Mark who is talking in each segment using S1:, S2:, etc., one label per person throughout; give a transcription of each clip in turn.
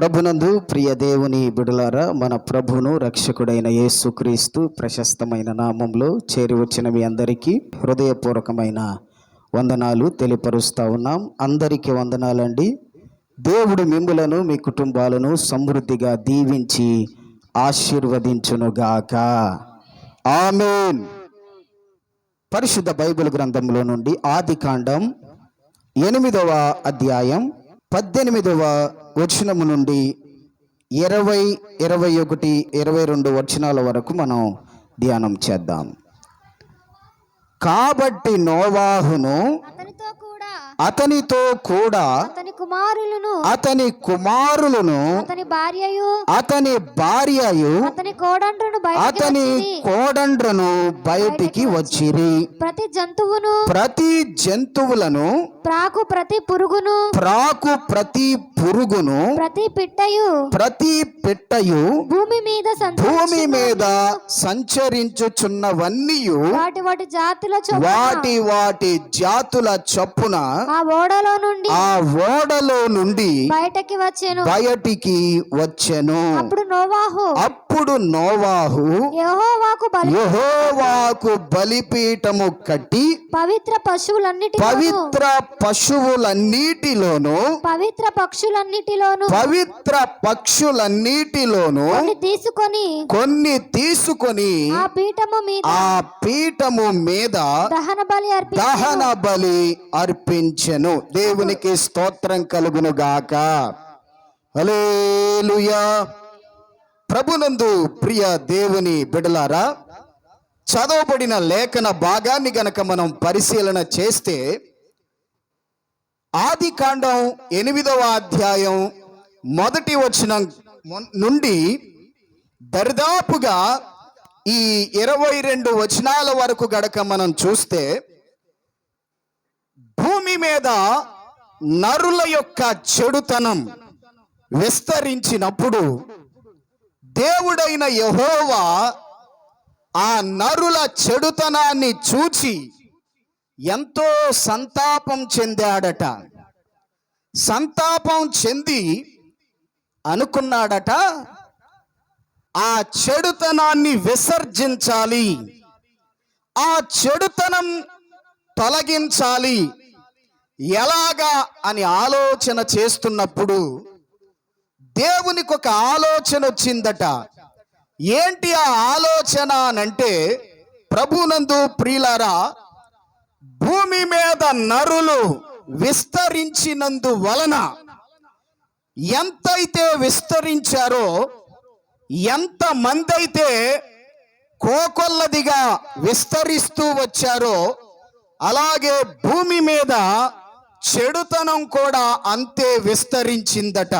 S1: ప్రభునందు ప్రియ దేవుని బిడులారా మన ప్రభును రక్షకుడైన యేసుక్రీస్తు ప్రశస్తమైన నామంలో చేరి వచ్చిన మీ అందరికీ హృదయపూర్వకమైన వందనాలు తెలియపరుస్తూ ఉన్నాం. అందరికీ వందనాలండి. దేవుడు మిమ్ములను మీ కుటుంబాలను సమృద్ధిగా దీవించి ఆశీర్వదించునుగాక. ఆమెన్. పరిశుద్ధ బైబిల్ గ్రంథంలో నుండి ఆది కాండం ఎనిమిదవ అధ్యాయం పద్దెనిమిదవ వచనము నుండి ఇరవై ఇరవై ఒకటి ఇరవై రెండు వచనాల వరకు మనం ధ్యానం చేద్దాం కాబట్టి నోవాహును
S2: అతనితో కూడా
S1: అతనితో కూడా
S2: అతని కుమారులను
S1: అతని కుమారులను
S2: అతని భార్యయు
S1: అతని భార్యయు
S2: అతని కోడండ్రును బయటికి
S1: అతని. కోడండ్రను బయటికి వచ్చిరి
S2: ప్రతి జంతువును
S1: ప్రతి జంతువులను
S2: ప్రాకు ప్రతి పురుగును
S1: ప్రాకు ప్రతి పురుగును
S2: ప్రతి పిట్టయు
S1: ప్రతి పిట్టయు
S2: భూమి మీద
S1: భూమి. మీద సంచరించుచున్నవన్నీ
S2: వాటి వాటి జాతుల
S1: వాటి వాటి జాతుల చొప్పున
S2: ఆ ఓడలో నుండి
S1: ఆ ఓడలో నుండి
S2: బయటకి వచ్చెను
S1: బయటికి వచ్చెను
S2: అప్పుడు నోవాహు
S1: అప్పుడు నోవాహు
S2: యెహోవాకు బలి
S1: యెహోవాకు బలిపీఠము కట్టి
S2: పవిత్ర పశువులన్నిటిలోను
S1: పవిత్ర పశువులన్నిటిలోను
S2: పవిత్ర పక్షులన్నిటిలోను
S1: పవిత్ర పక్షులన్నిటిలోను
S2: కొన్ని తీసుకొని
S1: కొన్ని తీసుకొని
S2: ఆ పీఠము మీద
S1: ఆ పీఠము మీద
S2: దహన బలి
S1: దహన బలి అర్పించెను. దేవునికి స్తోత్రం కలుగును గాక. హల్లెలూయా. ప్రభునందు ప్రియ దేవుని బిడలారా చదవబడిన లేఖన భాగాన్ని గనక మనం పరిశీలన చేస్తే ఆది కాండం ఎనిమిదవ అధ్యాయం మొదటి వచనం నుండి దరిదాపుగా ఈ ఇరవై రెండు వచనాల వరకు గడక మనం చూస్తే భూమి మీద నరుల యొక్క చెడుతనం విస్తరించినప్పుడు దేవుడైన యహోవా ఆ నరుల చెడుతనాన్ని చూచి ఎంతో సంతాపం చెందాడట. సంతాపం చెంది అనుకున్నాడట ఆ చెడుతనాన్ని విసర్జించాలి. ఆ చెడుతనం తొలగించాలి. ఎలాగా అని ఆలోచన చేస్తున్నప్పుడు దేవునికి ఒక ఆలోచన వచ్చిందట. ఏంటి ఆ ఆలోచన అనంటే ప్రభునందు ప్రియులారా భూమి మీద నరులు విస్తరించినందు వలన ఎంతైతే విస్తరించారో ఎంత మంది అయితే కోకొల్లదిగా విస్తరిస్తూ వచ్చారో అలాగే భూమి మీద చెడుతనం కూడా అంతే విస్తరించిందట.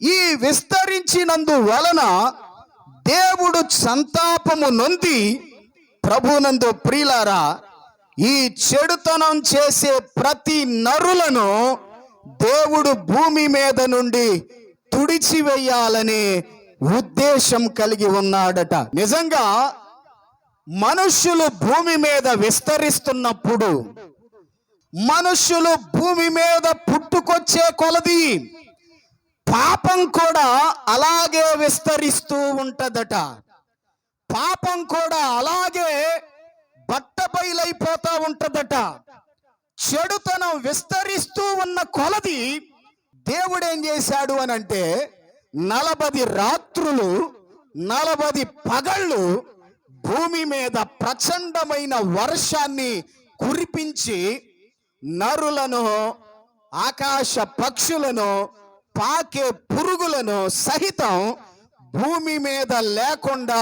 S1: ఈ విస్తరించినందు వలన దేవుడు సంతాపము నొంది ప్రభునందు ప్రియులారా ఈ చెడుతనం చేసే ప్రతి నరులను దేవుడు భూమి మీద నుండి తుడిచివేయాలని ఉద్దేశం కలిగి ఉన్నాడట. నిజంగా మనుష్యులు భూమి మీద విస్తరిస్తున్నప్పుడు మనుష్యులు భూమి మీద పుట్టుకొచ్చే కొలది పాపం కూడా అలాగే విస్తరిస్తూ ఉంటదట. పాపం కూడా అలాగే బట్టబయలైపోతా ఉంటదట. చెడుతనం విస్తరిస్తూ ఉన్న కొలది దేవుడేం చేశాడు అని అంటే నలభది రాత్రులు నలభది పగళ్ళు భూమి మీద ప్రచండమైన వర్షాన్ని కురిపించి నరులను ఆకాశ పక్షులను పాకే పురుగులను సహితం భూమి మీద లేకుండా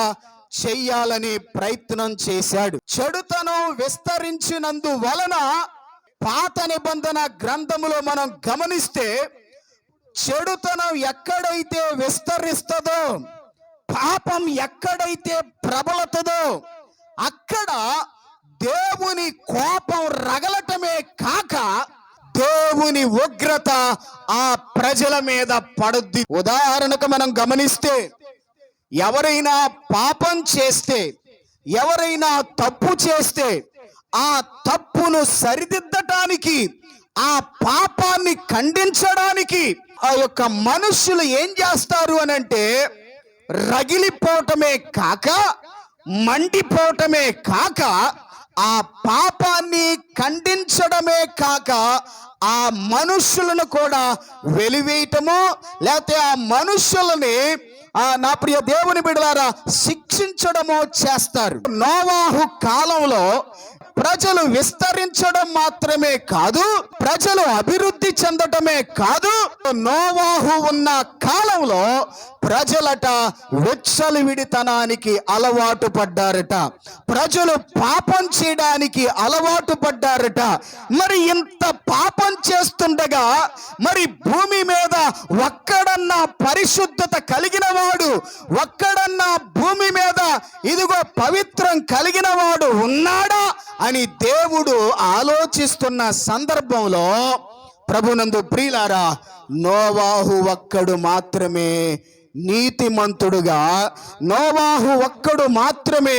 S1: చెయ్యాలని ప్రయత్నం చేశాడు. చెడుతనం విస్తరించినందు వలన పాత నిబంధన గ్రంథములో మనం గమనిస్తే చెడుతనం ఎక్కడైతే విస్తరిస్తుందో పాపం ఎక్కడైతే ప్రబలతదో అక్కడ దేవుని కోపం రగలటమే కాక దేవుని ఉగ్రత ఆ ప్రజల మీద పడుద్ది. ఉదాహరణకు మనం గమనిస్తే ఎవరైనా పాపం చేస్తే ఎవరైనా తప్పు చేస్తే ఆ తప్పును సరిదిద్దటానికి ఆ పాపాన్ని ఖండించడానికి ఆ యొక్క మనుష్యులు ఏం చేస్తారు అని అంటే రగిలిపోవటమే కాక మండిపోవటమే కాక ఆ పాపాన్ని ఖండించడమే కాక ఆ మనుషులను కూడా వెలివేయటము లేకపోతే ఆ మనుషులని ఆ నా ప్రియ దేవుని బిడలారా శిక్షించడము చేస్తారు. నోవాహు కాలంలో ప్రజలు విస్తరించడం మాత్రమే కాదు ప్రజలు అభివృద్ధి చెందటమే కాదు నోవాహు ఉన్న కాలంలో ప్రజలట విడితనానికి అలవాటు పడ్డారట. ప్రజలు పాపం చేయడానికి అలవాటు పడ్డారట. మరి ఇంత పాపం చేస్తుండగా మరి భూమి మీద ఒక్కడన్నా పరిశుద్ధత కలిగిన వాడు ఒక్కడన్నా భూమి మీద ఇదిగో పవిత్రం కలిగిన వాడు ఉన్నాడా? అని దేవుడు ఆలోచిస్తున్న సందర్భంలో ప్రభునందు ప్రియులారా నోవాహు ఒక్కడు మాత్రమే నీతిమంతుడుగా నోవాహు ఒక్కడు మాత్రమే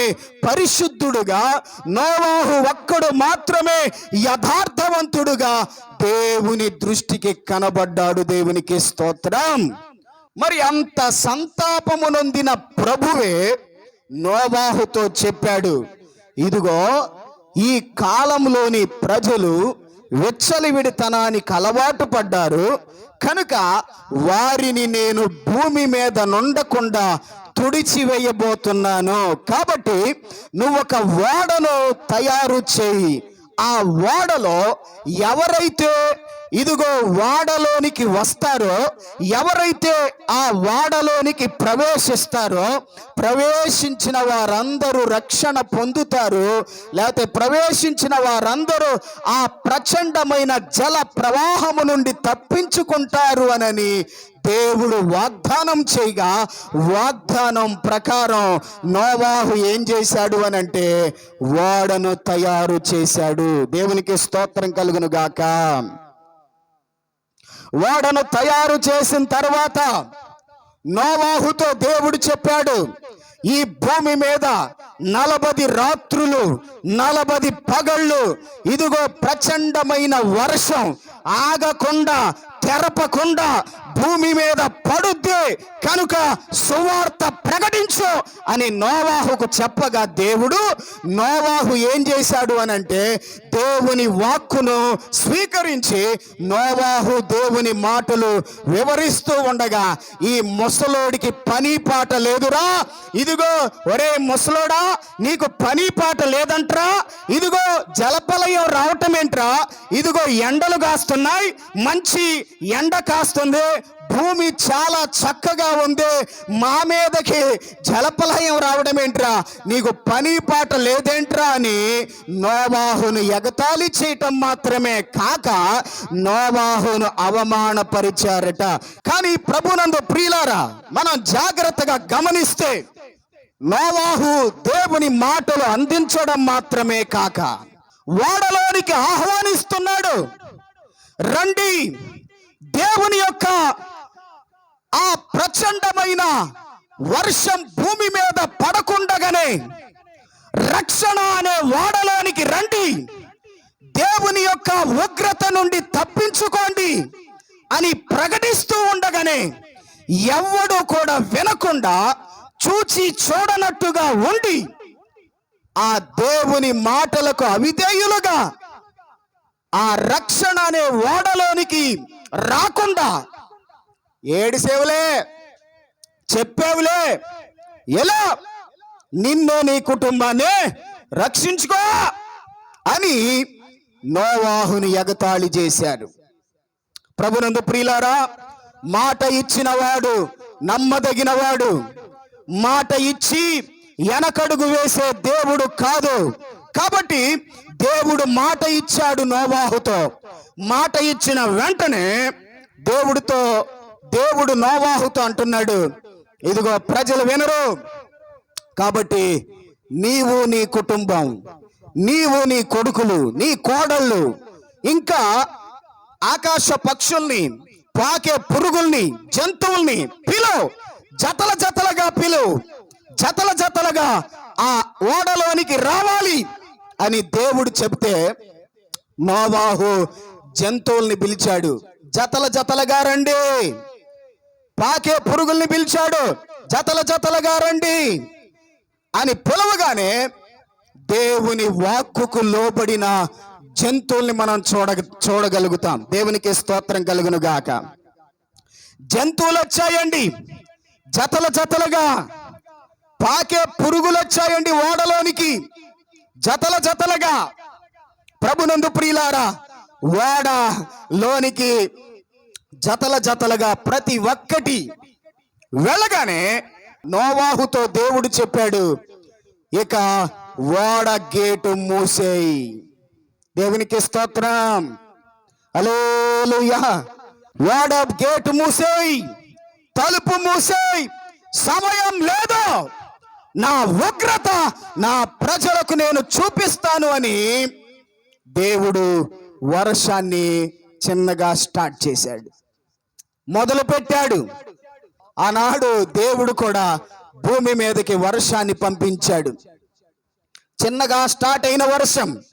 S1: పరిశుద్ధుడుగా నోవాహు ఒక్కడు మాత్రమే యథార్థవంతుడుగా దేవుని దృష్టికి కనబడ్డాడు దేవునికి స్తోత్రం. మరి అంత సంతాపము నొందిన ప్రభువే నోవాహుతో చెప్పాడు ఇదిగో ఈ కాలంలోని ప్రజలు విచ్చలివిడితనానికి అలవాటు పడ్డారు. కనుక వారిని నేను భూమి మీద నుండకుండా తుడిచివేయబోతున్నాను. కాబట్టి నువ్వు ఒక ఓడను తయారు చేయి. ఆ ఓడలో ఎవరైతే ఇదిగో వాడలోనికి వస్తారో ఎవరైతే ఆ వాడలోనికి ప్రవేశిస్తారో ప్రవేశించిన వారందరూ రక్షణ పొందుతారు. లేకపోతే ప్రవేశించిన వారందరూ ఆ ప్రచండమైన జల ప్రవాహము నుండి తప్పించుకుంటారు అనని దేవుడు వాగ్దానం చేయగా వాగ్దానం ప్రకారం నోవాహు ఏం చేశాడు అని అంటే ఓడను తయారు చేశాడు. దేవునికి స్తోత్రం కలుగును గాక. ఓడను తయారు చేసిన తర్వాత నోవాహుతో దేవుడు చెప్పాడు ఈ భూమి మీద నలబది రాత్రులు నలభది పగళ్ళు ఇదిగో ప్రచండమైన వర్షం ఆగకుండా తెరపకుండా భూమి మీద పడుద్ది కనుక సువార్త ప్రకటించు అని నోవాహుకు చెప్పగా దేవుడు నోవాహు ఏం చేశాడు అని అంటే దేవుని వాక్కును స్వీకరించి నోవాహు దేవుని మాటలు వివరిస్తూ ఉండగా ఈ ముసలోడికి పని పాట లేదురా ఇదిగో ఒరే ముసలోడా నీకు పని పాట లేదంట్రా ఇదిగో జలపలయం రావటం ఏంట్రా ఇదిగో ఎండలు కాస్తున్నాయి మంచి ఎండ కాస్తుంది భూమి చాలా చక్కగా ఉంది. మా మీదకి జలపలయం రావడం ఏంట్రా? నీకు పని పాట లేదేంట్రా అని నోవాహును ఎగతాళి చేయటం మాత్రమే కాక నోవాహును అవమానపరిచారట. కానీ ప్రభునందు ప్రియులారా మనం జాగ్రత్తగా గమనిస్తే నోవాహు దేవుని మాటలు అందించడం మాత్రమే కాక వాడలోనికి ఆహ్వానిస్తున్నాడు. రండి. దేవుని యొక్క ఆ ప్రచండమైన వర్షం భూమి మీద పడకుండగానే రక్షణ అనే వాడలోనికి రండి. దేవుని యొక్క ఉగ్రత నుండి తప్పించుకోండి అని ప్రకటిస్తూ ఉండగానే ఎవ్వడు కూడా వినకుండా చూచి చూడనట్టుగా ఉండి ఆ దేవుని మాటలకు అవిధేయులుగా ఆ రక్షణ అనే ఓడలోనికి రాకుండా. ఏడు సేవలే చెప్పావులే. ఎలా? నిన్ను నీ కుటుంబాన్ని రక్షించుకో అని నోవాహుని ఎగతాళి చేశారు ప్రభునందు ప్రియులారా మాట ఇచ్చినవాడు నమ్మదగినవాడు. మాట ఇచ్చి వెనకడుగు వేసే దేవుడు కాదు. కాబట్టి దేవుడు మాట ఇచ్చాడు నోవాహుతో. మాట ఇచ్చిన వెంటనే దేవుడితో దేవుడు నోవాహుతో అంటున్నాడు. ఇదిగో ప్రజలు వినరు. కాబట్టి నీవు నీ కుటుంబం నీవు నీ కొడుకులు నీ కోడళ్ళు ఇంకా ఆకాశ పక్షుల్ని పాకే పురుగుల్ని జంతువుల్ని పిలు. జతల జతలుగా పిలు. జతల జతలుగా ఆ ఓడలోనికి రావాలి అని దేవుడు చెప్తే నోవాహు జంతువుల్ని పిలిచాడు. జతల జతలుగా రండి. పాకే పురుగుల్ని పిలిచాడు. జతల జతలుగా రండి అని పిలవగానే దేవుని వాక్కుకు లోబడిన జంతువుల్ని మనం చూడ చూడగలుగుతాం. దేవునికి స్తోత్రం కలుగును గాక. జంతువులు వచ్చాయండి. జతల జతలుగా. పాకే పురుగులు వచ్చాయండి ఓడలోనికి. జతల జతలుగా. ప్రభునందు ప్రియులారా ఓడ లోనికి జతల జతలుగా ప్రతి ఒక్కటి వెళ్ళగానే నోవాహుతో దేవుడు చెప్పాడు ఇక ఓడ గేటు మూసేయి. దేవునికి స్తోత్రం. అలేలుయా ఓడ గేటు మూసేయి తలుపు మూసేయి. సమయం లేదు. నా ఉగ్రత నా ప్రజలకు నేను చూపిస్తాను అని దేవుడు వర్షాన్ని చిన్నగా స్టార్ట్ చేశాడు. మొదలు పెట్టాడు. ఆనాడు దేవుడు కూడా భూమి మీదకి వర్షాన్ని పంపించాడు. చిన్నగా స్టార్ట్ అయిన వర్షం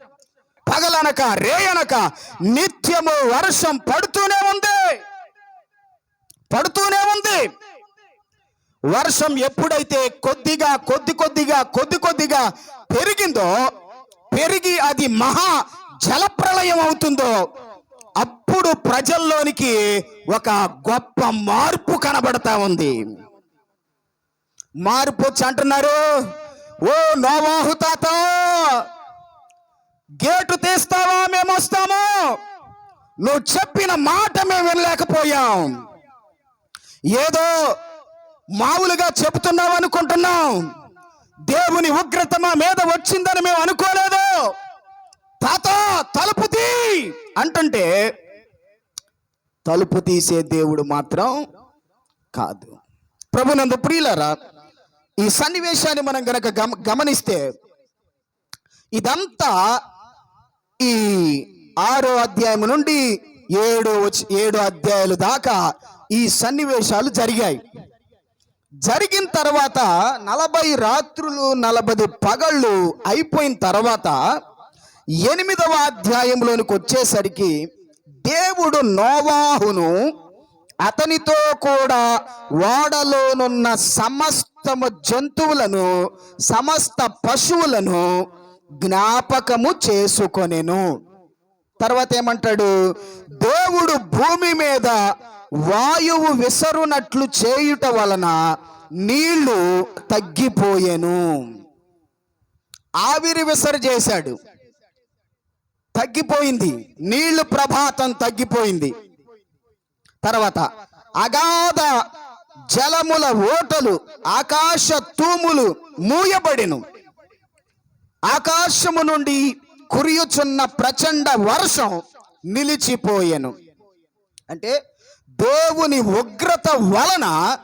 S1: పగలనక రేయనక నిత్యము వర్షం పడుతూనే ఉంది. పడుతూనే ఉంది. వర్షం ఎప్పుడైతే కొద్దిగా కొద్ది కొద్దిగా కొద్ది కొద్దిగా పెరిగిందో పెరిగి అది మహా జలప్రలయం అవుతుందో అప్పుడు ప్రజల్లోనికి ఒక గొప్ప మార్పు కనబడతా ఉంది. మార్పు వచ్చి అంటున్నారు ఓ నోవాహు తాత గేటు తీస్తావా? మేము వస్తాము. నువ్వు చెప్పిన మాట మేము వినలేకపోయాం. ఏదో మామూలుగా చెబుతున్నావు అనుకుంటున్నాం. దేవుని ఉగ్రత మా మీద వచ్చిందని మేము అనుకోలేదు. తాత తలుపు తీ! అంటుంటే తలుపు తీసే దేవుడు మాత్రం కాదు. ప్రభునందు ప్రియులరా ఈ సన్నివేశాన్ని మనం గనక గమ గమనిస్తే ఇదంతా ఈ ఆరో అధ్యాయం నుండి ఏడు వచ్చి ఏడు అధ్యాయాలు దాకా ఈ సన్నివేశాలు జరిగాయి. జరిగిన తర్వాత నలభై రాత్రులు నలభై పగళ్ళు అయిపోయిన తర్వాత ఎనిమిదవ అధ్యాయంలోనికి వచ్చేసరికి దేవుడు నోవాహును అతనితో కూడా ఓడలోనున్న సమస్తము జంతువులను సమస్త పశువులను జ్ఞాపకము చేసుకొనెను. తర్వాత ఏమంటాడు? దేవుడు భూమి మీద వాయువు విసరునట్లు చేయుట వలన నీళ్ళు తగ్గిపోయెను. ఆవిరి విసరు చేశాడు. తగ్గిపోయింది. నీళ్ళు ప్రభాతం తగ్గిపోయింది. తర్వాత అగాధ జలముల ఓటలు ఆకాశ తూములు మూయబడిను. ఆకాశము నుండి కురియుచున్న ప్రచండ వర్షం నిలిచిపోయెను. అంటే దేవుని ఉగ్రత వలన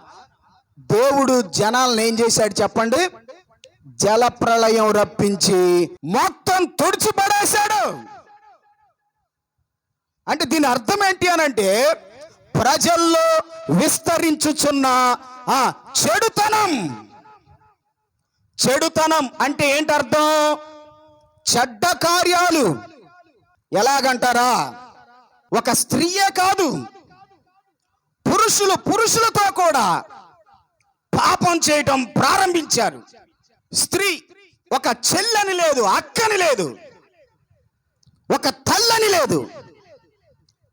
S1: దేవుడు జనాలను ఏం చేశాడు చెప్పండి? జల ప్రళయం రప్పించి మొత్తం తుడిచిపడేశాడు. అంటే దీని అర్థం ఏంటి అని అంటే ప్రజల్లో విస్తరించుచున్న ఆ చెడుతనం. చెడుతనం అంటే ఏంటి అర్థం? చెడ్డ కార్యాలు. ఎలాగంటారా? ఒక స్త్రీయే కాదు. పురుషులు పురుషులతో కూడా పాపం చేయటం ప్రారంభించారు. స్త్రీ ఒక చెల్లని లేదు అక్కని లేదు ఒక తల్లని లేదు.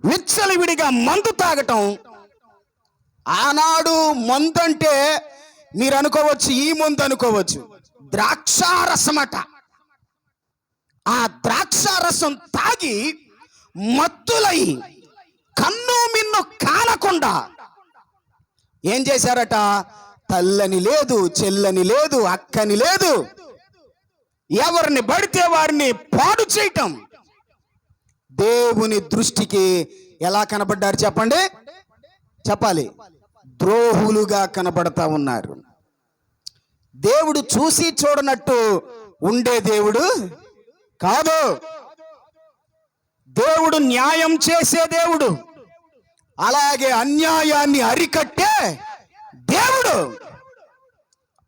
S1: విచ్చలవిడిగా మందు తాగటం. ఆనాడు మందు అంటే మీరు అనుకోవచ్చు ఈ మందు అనుకోవచ్చు ద్రాక్షారసమట. ఆ ద్రాక్షారసం తాగి మత్తులై కన్ను మిన్ను కానకుండా ఏం చేశారట? తల్లని లేదు చెల్లని లేదు అక్కని లేదు. ఎవరిని పడితే వారిని పాడు చేయటం. దేవుని దృష్టికి ఎలా కనబడ్డారు చెప్పండి? చెప్పాలి. ద్రోహులుగా కనబడతా ఉన్నారు. దేవుడు చూసి చూడనట్టు ఉండే దేవుడు కాదు. దేవుడు న్యాయం చేసే దేవుడు. అలాగే అన్యాయాన్ని అరికట్టే దేవుడు.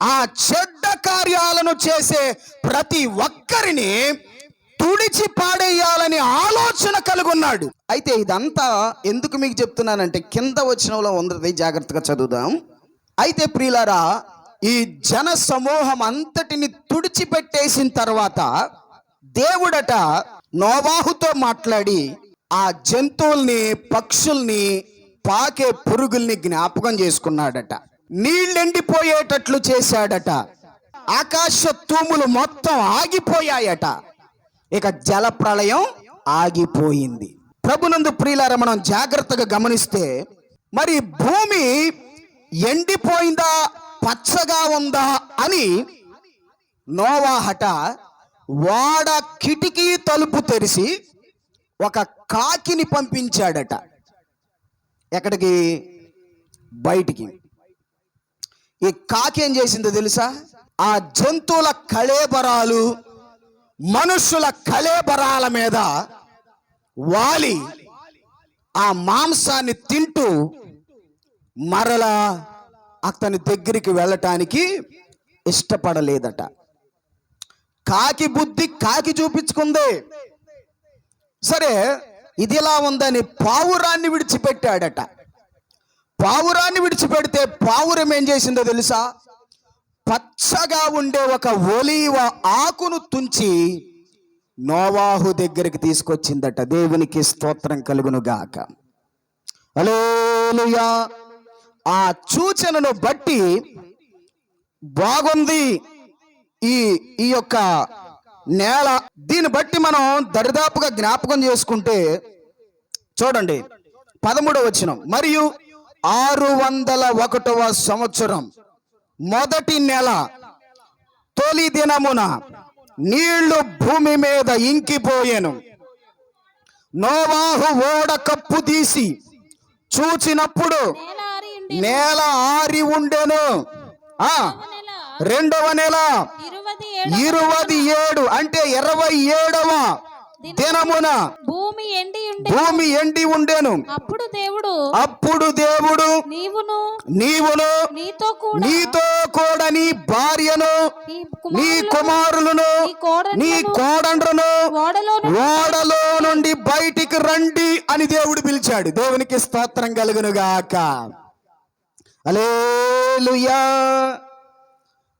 S1: ఆ చెడ్డ కార్యాలను చేసే ప్రతి ఒక్కరిని తుడిచి పాడేయాలని ఆలోచన కలుగున్నాడు. అయితే ఇదంతా ఎందుకు మీకు చెప్తున్నానంటే కింద వచనంలో ఉంది జాగ్రత్తగా చదువుదాం. అయితే ప్రియులారా ఈ జన సమూహం అంతటిని తుడిచిపెట్టేసిన తర్వాత దేవుడట నోవాహుతో మాట్లాడి ఆ జంతువుల్ని పక్షుల్ని పాకే పురుగుల్ని జ్ఞాపకం చేసుకున్నాడట. నీళ్ళెండిపోయేటట్లు చేశాడట. ఆకాశ తూములు మొత్తం ఆగిపోయాయట. ఇక జల ప్రళయం ఆగిపోయింది. ప్రభునందు ప్రియులార మనం జాగ్రత్తగా గమనిస్తే మరి భూమి ఎండిపోయిందా పచ్చగా ఉందా అని నోవాహట వాడ కిటికీ తలుపు తెరిచి ఒక కాకిని పంపించాడట. ఎక్కడికి? బయటికి. ఈ కాకి ఏం చేసిందో తెలుసా? ఆ జంతువుల కళేబరాలు మనుషుల కలేబరాల మీద వాలి ఆ మాంసాన్ని తింటూ మరలా అతని దగ్గరికి వెళ్ళటానికి ఇష్టపడలేదట. కాకి బుద్ధి కాకి చూపించుకుంది. సరే ఇది ఇలా ఉందని పావురాన్ని విడిచిపెట్టాడట. పావురాన్ని విడిచిపెడితే పావురం ఏం చేసిందో తెలుసా? పచ్చగా ఉండే ఒక ఒలీవ ఆకును తుంచి నోవాహు దగ్గరికి తీసుకొచ్చిందట. దేవునికి స్తోత్రం కలుగును గాక అలోలుయా ఆ సూచనను బట్టి బాగుంది ఈ ఈ యొక్క నేల. దీన్ని బట్టి మనం దరిదాపుగా జ్ఞాపకం చేసుకుంటే చూడండి పదమూడవ వచనం. మరియు ఆరు వందల ఒకటవ సంవత్సరం. మొదటి నెల తొలి దినమున నీళ్ళు భూమి మీద ఇంకిపోయెను. నోవాహు ఓడ కప్పు తీసి చూచినప్పుడు
S2: నేల ఆరి
S1: ఉండెను. ఆ రెండవ నెల
S2: ఇరవది
S1: ఏడు. అంటే ఇరవై ఏడవ దినమున
S2: భూమి ఎండి ఉండి
S1: భూమి ఎండి ఉండెను.
S2: అప్పుడు దేవుడు
S1: అప్పుడు దేవుడు
S2: నీవును
S1: నీవును
S2: నీతో కూడా
S1: నీతో కూడా నీ భార్యను
S2: నీ కుమారులను, నీ
S1: కోడండ్రను
S2: ఓడలో
S1: ఓడలో నుండి బయటికి రండి అని దేవుడు పిలిచాడు. దేవునికి స్తోత్రం కలుగును గాక అలేలుయా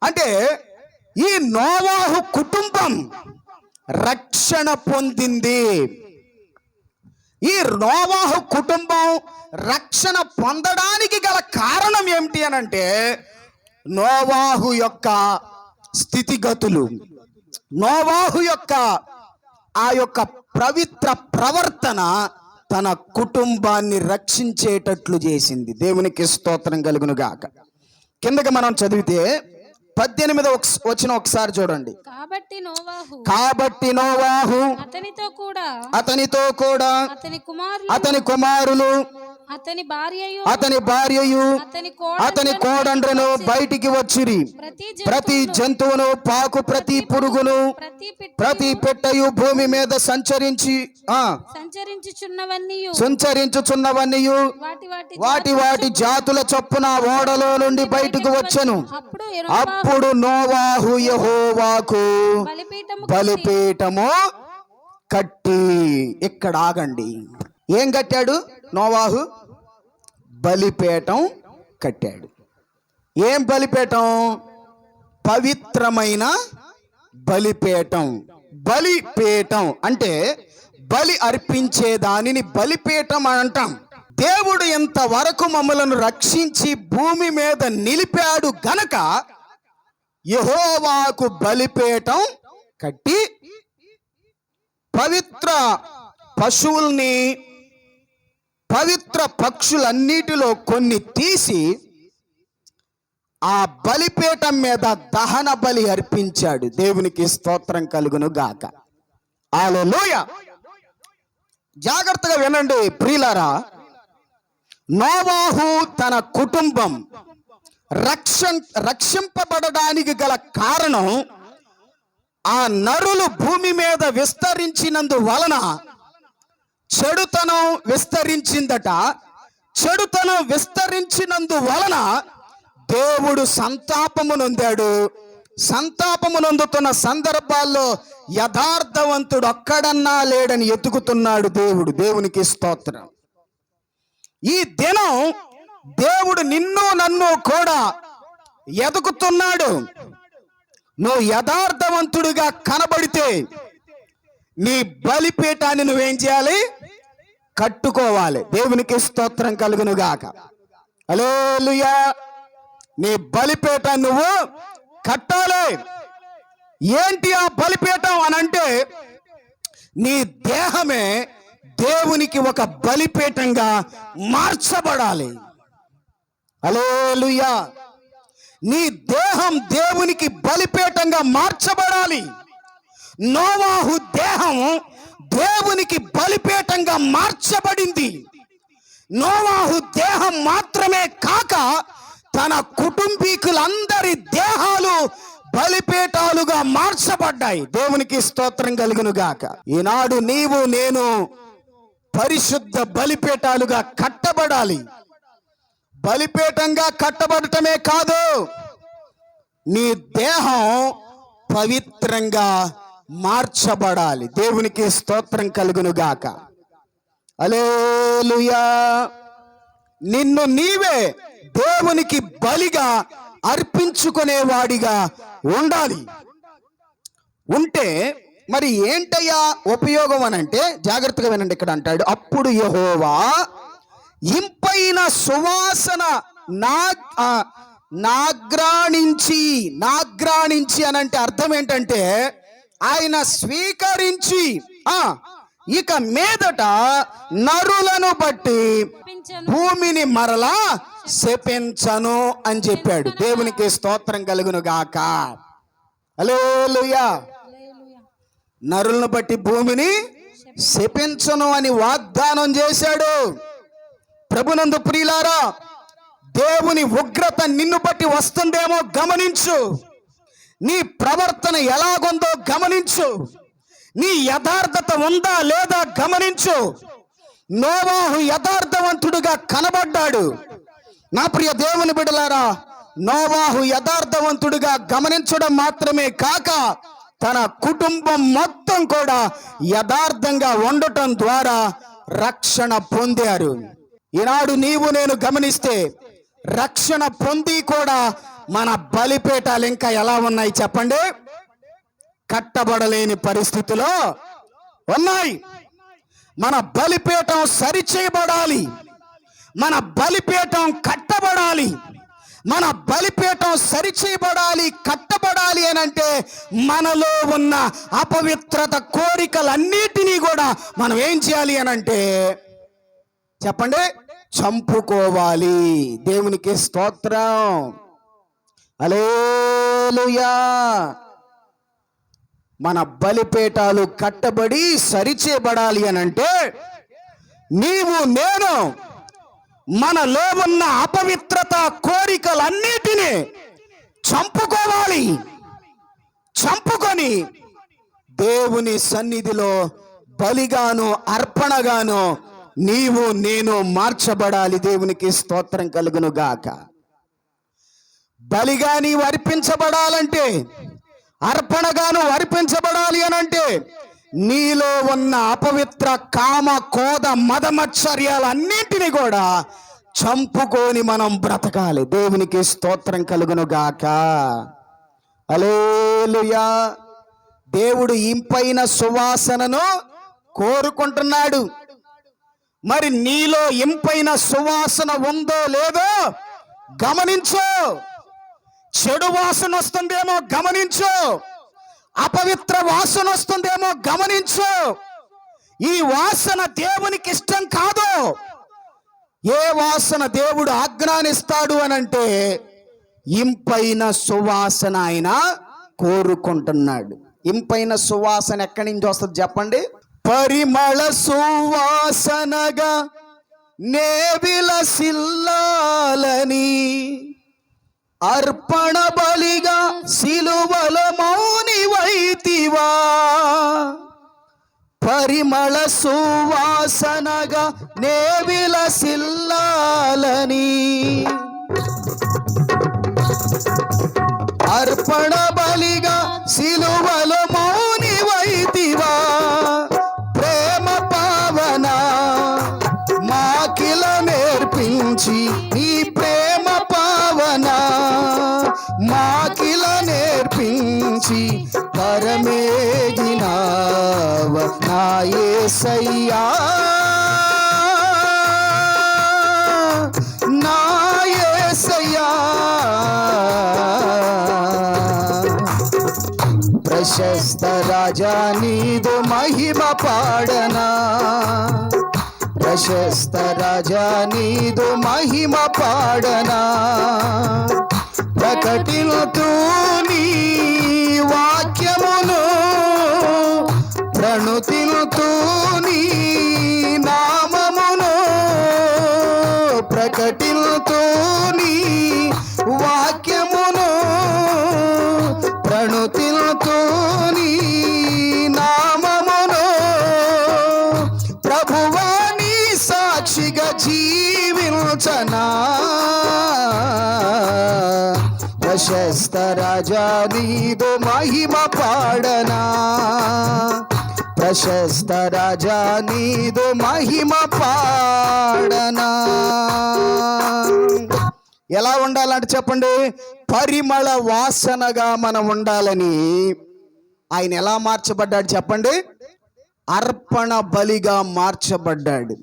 S1: అంటే ఈ నోవాహు కుటుంబం రక్షణ పొందింది. ఈ నోవాహు కుటుంబం రక్షణ పొందడానికి గల కారణం ఏమిటి అని అంటే నోవాహు యొక్క స్థితిగతులు నోవాహు యొక్క ఆ యొక్క పవిత్ర ప్రవర్తన తన కుటుంబాన్ని రక్షించేటట్లు చేసింది. దేవునికి స్తోత్రం కలుగునుగాక. కిందకి మనం చదివితే పద్దెనిమిది వచ్చిన ఒకసారి చూడండి.
S2: కాబట్టి నోవాహు
S1: కాబట్టి నోవాహు
S2: అతనితో కూడా
S1: అతనితో కూడా
S2: అతని కుమారులు
S1: అతని కుమారులు
S2: అతని భార్యయు
S1: అతని భార్యయు
S2: అతని
S1: కోడండ్రను బయటికి వచ్చిరి.
S2: ప్రతి
S1: జంతువును పాకు ప్రతి పురుగును
S2: ప్రతి పిట్ట
S1: ప్రతి పెట్టయు భూమి మీద సంచరించి ఆ
S2: సంచరించుచున్నవన్నీ
S1: సంచరించుచున్నవన్నీయు.
S2: వాటి వాటి
S1: జాతుల చొప్పున ఓడలో నుండి బయటకు వచ్చెను.
S2: అప్పుడు
S1: నోవాహు యెహోవాకు
S2: బలిపీఠము
S1: కట్టి. ఇక్కడ ఆగండి. ఏం కట్టాడు? నోవాహు బలిపీఠం కట్టాడు. ఏం బలిపీఠం? పవిత్రమైన బలిపీఠం. బలిపీఠం అంటే బలి అర్పించే దానిని బలిపీఠం అని అంటాం. దేవుడు ఇంతవరకు మమ్మలను రక్షించి భూమి మీద నిలిపాడు గనక యహోవాకు బలిపీఠం కట్టి పవిత్ర పశువుల్ని పవిత్ర పక్షులన్నిటిలో కొన్ని తీసి ఆ బలిపీఠం మీద దహన బలి అర్పించాడు. దేవునికి స్తోత్రం కలుగును గాక. ఆలోయ జాగ్రత్తగా వినండి ప్రియులారా. నోవాహు తన కుటుంబం రక్ష రక్షింపబడడానికి గల కారణం ఆ నరులు భూమి మీద విస్తరించినందు వలన చెడుతనం విస్తరించిందట. చెడుతనం విస్తరించినందు వలన దేవుడు సంతాపము నొందాడు. సంతాపము నొందుతున్న సందర్భాల్లో యథార్థవంతుడు ఒక్కడన్నా లేడని ఎతుకుతున్నాడు దేవుడు. దేవునికి స్తోత్రం. ఈ దినం దేవుడు నిన్ను నన్ను కూడా ఎదుకుతున్నాడు. నువ్వు యథార్థవంతుడిగా కనబడితే నీ బలిపీఠాన్ని నువ్వేం చేయాలి? కట్టుకోవాలి. దేవునికి స్తోత్రం కలుగును గాక అలేలుయా నీ బలిపేట నువ్వు కట్టాలి. ఏంటి ఆ బలిపీఠం అని అంటే నీ దేహమే దేవునికి ఒక బలిపీఠంగా మార్చబడాలి. అలేలుయా నీ దేహం దేవునికి బలిపీఠంగా మార్చబడాలి. నోవాహు దేహం దేవునికి బలిపీఠంగా మార్చబడింది. నోవాహు దేహం మాత్రమే కాక తన కుటుంబీకులందరి దేహాలు బలిపీఠాలుగా మార్చబడ్డాయి. దేవునికి స్తోత్రం కలుగును గాక. ఈనాడు నీవు నేను పరిశుద్ధ బలిపీఠాలుగా కట్టబడాలి. బలిపీఠంగా కట్టబడటమే కాదు నీ దేహం పవిత్రంగా మార్చబడాలి. దేవునికి స్తోత్రం కలుగును గాక అలేలుయా నిన్ను నీవే దేవునికి బలిగా అర్పించుకునేవాడిగా ఉండాలి. ఉంటే మరి ఏంటయ్యా ఉపయోగం అని అంటే జాగ్రత్తగా వినండి ఇక్కడ అంటాడు అప్పుడు యహోవా ఇంపైన సువాసన నా నాగ్రాణించి నాగ్రాణించి అని అంటే అర్థం ఏంటంటే ఆయన స్వీకరించి ఆ ఇక మీదట నరులను బట్టి భూమిని మరలా శపించను అని చెప్పాడు. దేవునికి స్తోత్రం కలుగును గాక హల్లెలూయా. నరులను బట్టి భూమిని శపించను అని వాగ్దానం చేశాడు. ప్రభునందు ప్రియులారా దేవుని ఉగ్రత నిన్ను బట్టి వస్తుందేమో గమనించు. నీ ప్రవర్తన ఎలాగుందో గమనించు. నీ యథార్థత ఉందా లేదా గమనించు. నోవాహు యథార్థవంతుడుగా కనబడ్డాడు. నా ప్రియ దేవుని బిడలారా నోవాహు యథార్థవంతుడుగా గమనించడం మాత్రమే కాక తన కుటుంబం మొత్తం కూడా యథార్థంగా ఉండటం ద్వారా రక్షణ పొందారు. ఈనాడు నీవు నేను గమనిస్తే రక్షణ పొంది కూడా మన బలిపేటాలు ఇంకా ఎలా ఉన్నాయి చెప్పండి? కట్టబడలేని పరిస్థితిలో ఉన్నాయి. మన బలిపీఠం సరిచేయబడాలి. మన బలిపీఠం కట్టబడాలి. మన బలిపీఠం సరిచేయబడాలి కట్టబడాలి అని అంటే మనలో ఉన్న అపవిత్రత కోరికలన్నిటినీ కూడా మనం ఏం చేయాలి అని అంటే చెప్పండి? చంపుకోవాలి. దేవునికి స్తోత్రం. అలేలుయా మన బలిపేటాలు కట్టబడి సరిచేయబడాలి అని అంటే నీవు నేను మనలో ఉన్న అపవిత్రత కోరికలన్నిటినీ చంపుకోవాలి. చంపుకొని దేవుని సన్నిధిలో బలిగాను అర్పణగాను నీవు నేను మార్చబడాలి. దేవునికి స్తోత్రం కలుగును గాక బలిగా నీవు అర్పించబడాలంటే అర్పణగాను అర్పించబడాలి అని అంటే నీలో ఉన్న అపవిత్ర కామ కోద మదమత్సర్యాలన్నింటినీ కూడా చంపుకొని మనం బ్రతకాలి. దేవునికి స్తోత్రం కలుగును గాక అలేలుయా దేవుడు ఇంపైన సువాసనను కోరుకుంటున్నాడు. మరి నీలో ఇంపైన సువాసన ఉందో లేదో గమనించు. చెడు వాసన వస్తుందేమో గమనించు. అపవిత్ర వాసన వస్తుందేమో గమనించు. ఈ వాసన దేవునికి ఇష్టం కాదు. ఏ వాసన దేవుడు ఆజ్ఞానిస్తాడు అని అంటే ఇంపైన సువాసన ఆయన కోరుకుంటున్నాడు. ఇంపైన సువాసన ఎక్కడి నుంచి వస్తుంది చెప్పండి? పరిమళ సువాసనగా నేవిల సిల్లాలని అర్పణ బలిగా సిలువల మౌని వైతివా. పరిమళ సువాసనగా నేవిల సిల్లాలని అర్పణ బలిగా సిలువలో మౌని ఏసయ్యా నా యేసయ్యా ప్రశస్త రాజా నీదు మహిమ పాడనా. ప్రశస్త రాజా నీదు మహిమ పాడనా. ప్రకటిల్తూ రాజా నీదు మహిమ పాడనా? ప్రశస్త రాజా నీదు మహిమ పాడనా? ఎలా ఉండాలంటే చెప్పండి పరిమళ వాసనగా మనం ఉండాలని. ఆయన ఎలా మార్చబడ్డాడు చెప్పండి? అర్పణ బలిగా మార్చబడ్డాడు.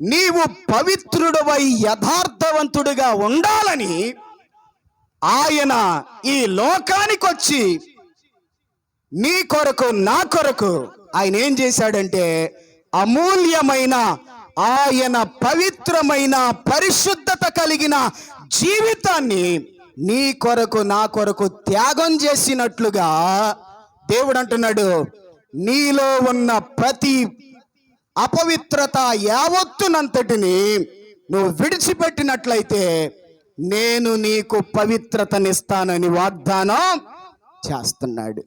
S1: నీవు పవిత్రుడవై యథార్థవంతుడిగా ఉండాలని ఆయన ఈ లోకానికి వచ్చి నీ కొరకు నా కొరకు ఆయన ఏం చేశాడంటే అమూల్యమైన ఆయన పవిత్రమైన పరిశుద్ధత కలిగిన జీవితాన్ని నీ కొరకు నా కొరకు త్యాగం చేసినట్లుగా దేవుడు అంటున్నాడు నీలో ఉన్న ప్రతి అపవిత్రత యావత్తునంతటిని నువ్వు విడిచిపెట్టినట్లయితే నేను నీకు పవిత్రతనిస్తానని వాగ్దానం చేస్తున్నాడు.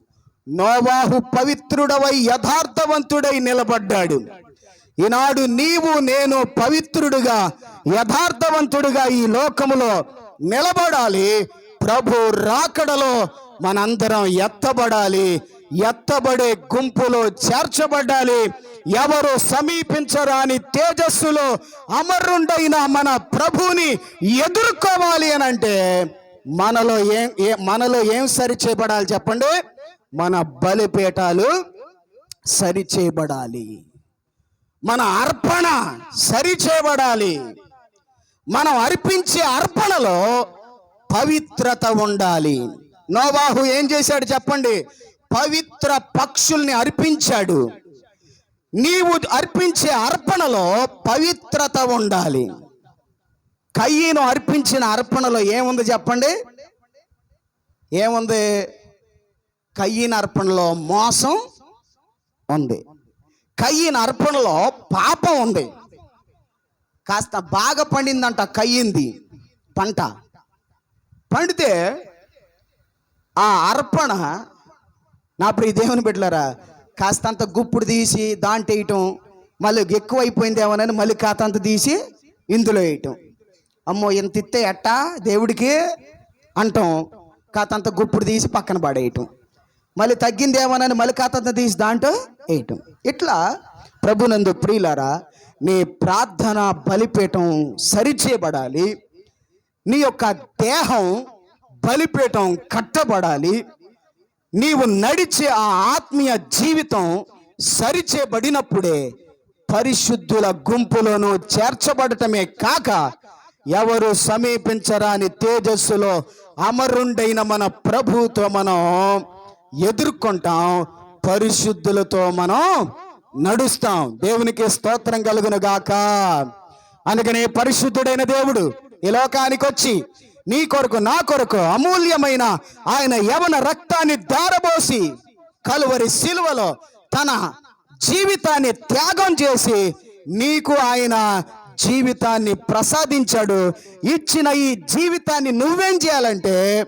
S1: నోవాహు పవిత్రుడవై యథార్థవంతుడై నిలబడ్డాడు. ఈనాడు నీవు నేను పవిత్రుడుగా యథార్థవంతుడుగా ఈ లోకములో నిలబడాలి. ప్రభు రాకడలో మనందరం ఎత్తబడాలి. ఎత్తబడే గుంపులో చేర్చబడాలి ఎవరు సమీపించరాని తేజస్సులో అమరుండైన మన ప్రభుని ఎదుర్కోవాలి అని అంటే మనలో ఏం మనలో ఏం సరి చేయబడాలి చెప్పండి? మన బలిపీఠాలు సరి చేయబడాలి. మన అర్పణ సరి చేయబడాలి. మనం అర్పించే అర్పణలో పవిత్రత ఉండాలి. నోవాహు ఏం చేశాడు చెప్పండి? పవిత్ర పక్షుల్ని అర్పించాడు. నీవు అర్పించే అర్పణలో పవిత్రత ఉండాలి. కయ్యను అర్పించిన అర్పణలో ఏముంది చెప్పండి? ఏముంది? కయ్యన అర్పణలో మోసం ఉంది. కయ్యన అర్పణలో పాపం ఉంది. కాస్త బాగా పండిందంట కయ్యింది పంట. పండితే ఆ అర్పణ నా ప్రియ దేవుని బిడ్డలారా కాస్తంత గుప్పుడు తీసి దాంట్లో వేయటం మళ్ళీ ఎక్కువ అయిపోయిందేమోనని మళ్ళీ కాతంత తీసి ఇందులో వేయటం. అమ్మో ఇంత ఇత్తే ఎట్టా దేవుడికి అంటాం. కాతంత గుప్పుడు తీసి పక్కన పడేయటం. మళ్ళీ తగ్గిందేమోనని మళ్ళీ కాతంత తీసి దాంట్లో వేయటం. ఇట్లా ప్రభునందు ప్రియులారా నీ ప్రార్థన బలిపీఠం సరిచేయబడాలి. నీ యొక్క దేహం బలిపీఠం కట్టబడాలి. నీవు నడిచే ఆ ఆత్మీయ జీవితం సరిచేయబడినప్పుడే పరిశుద్ధుల గుంపులోనూ చేర్చబడటమే కాక ఎవరు సమీపించరాని తేజస్సులో అమరుండైన మన ప్రభుతో మనం ఎదుర్కొంటాం. పరిశుద్ధులతో మనం నడుస్తాం. దేవునికి స్తోత్రం కలుగును గాక. అందుకనే పరిశుద్ధుడైన దేవుడు ఈ లోకానికి వచ్చి నీ కొరకు నా కొరకు అమూల్యమైన ఆయన యవన రక్తాన్ని దారబోసి కలువరి సిలువలో తన జీవితాన్ని త్యాగం చేసి నీకు ఆయన జీవితాన్ని ప్రసాదించాడు. ఇచ్చిన ఈ జీవితాన్ని నువ్వేం చేయాలంటే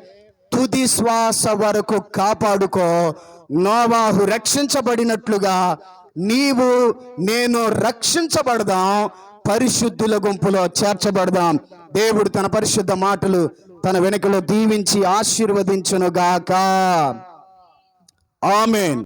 S1: తుది శ్వాస వరకు కాపాడుకో. నోవాహు రక్షించబడినట్లుగా నీవు నేను రక్షించబడదాం. పరిశుద్ధుల గుంపులో చేర్చబడదాం. దేవుడు తన పరిశుద్ధ మాటలు తన వెనుకలో దీవించి ఆశీర్వదించును గాక ఆమెన్.